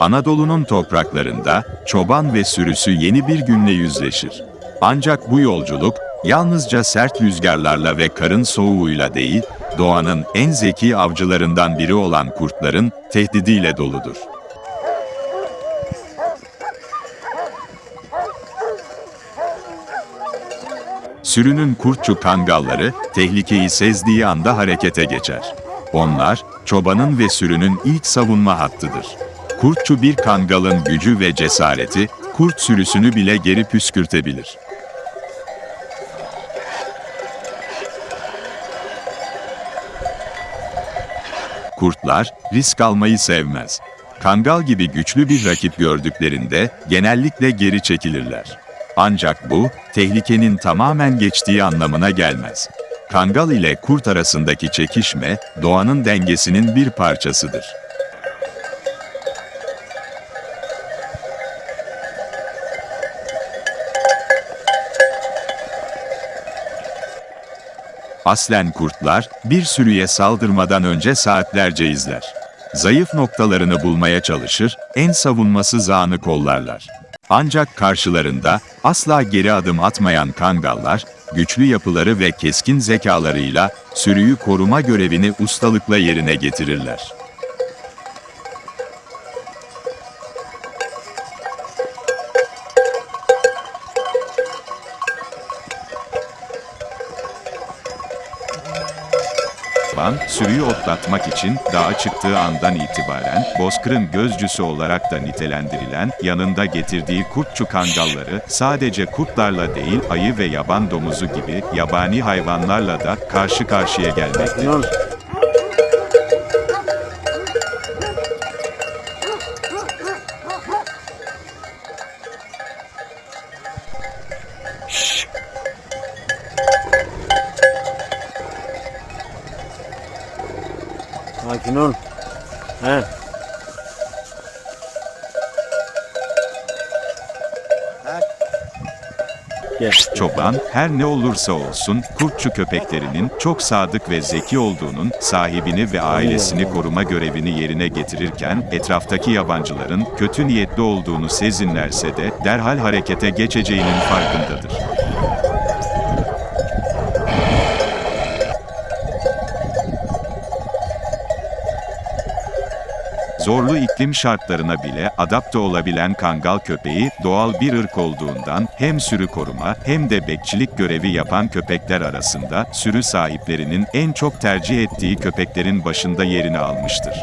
Anadolu'nun topraklarında çoban ve sürüsü yeni bir günle yüzleşir. Ancak bu yolculuk yalnızca sert rüzgarlarla ve karın soğuğuyla değil, doğanın en zeki avcılarından biri olan kurtların tehdidiyle doludur. Sürünün kurtçu kangalları tehlikeyi sezdiği anda harekete geçer. Onlar, çobanın ve sürünün ilk savunma hattıdır. Kurtçu bir kangalın gücü ve cesareti, kurt sürüsünü bile geri püskürtebilir. Kurtlar risk almayı sevmez. Kangal gibi güçlü bir rakip gördüklerinde genellikle geri çekilirler. Ancak bu, tehlikenin tamamen geçtiği anlamına gelmez. Kangal ile kurt arasındaki çekişme, doğanın dengesinin bir parçasıdır. Aslen kurtlar, bir sürüye saldırmadan önce saatlerce izler. Zayıf noktalarını bulmaya çalışır, en savunmasız anı kollarlar. Ancak karşılarında asla geri adım atmayan kangallar, güçlü yapıları ve keskin zekalarıyla sürüyü koruma görevini ustalıkla yerine getirirler. Van, sürüyü otlatmak için dağa çıktığı andan itibaren Bozkır'ın gözcüsü olarak da nitelendirilen yanında getirdiği kurtçu kangalları sadece kurtlarla değil ayı ve yaban domuzu gibi yabani hayvanlarla da karşı karşıya gelmektedir. Sakin ol. He. Gel. Çoban, her ne olursa olsun kurtçu köpeklerinin çok sadık ve zeki olduğunun sahibini ve ailesini koruma görevini yerine getirirken etraftaki yabancıların kötü niyetli olduğunu sezinlerse de derhal harekete geçeceğinin farkındadır. Zorlu iklim şartlarına bile adapte olabilen kangal köpeği doğal bir ırk olduğundan hem sürü koruma hem de bekçilik görevi yapan köpekler arasında sürü sahiplerinin en çok tercih ettiği köpeklerin başında yerini almıştır.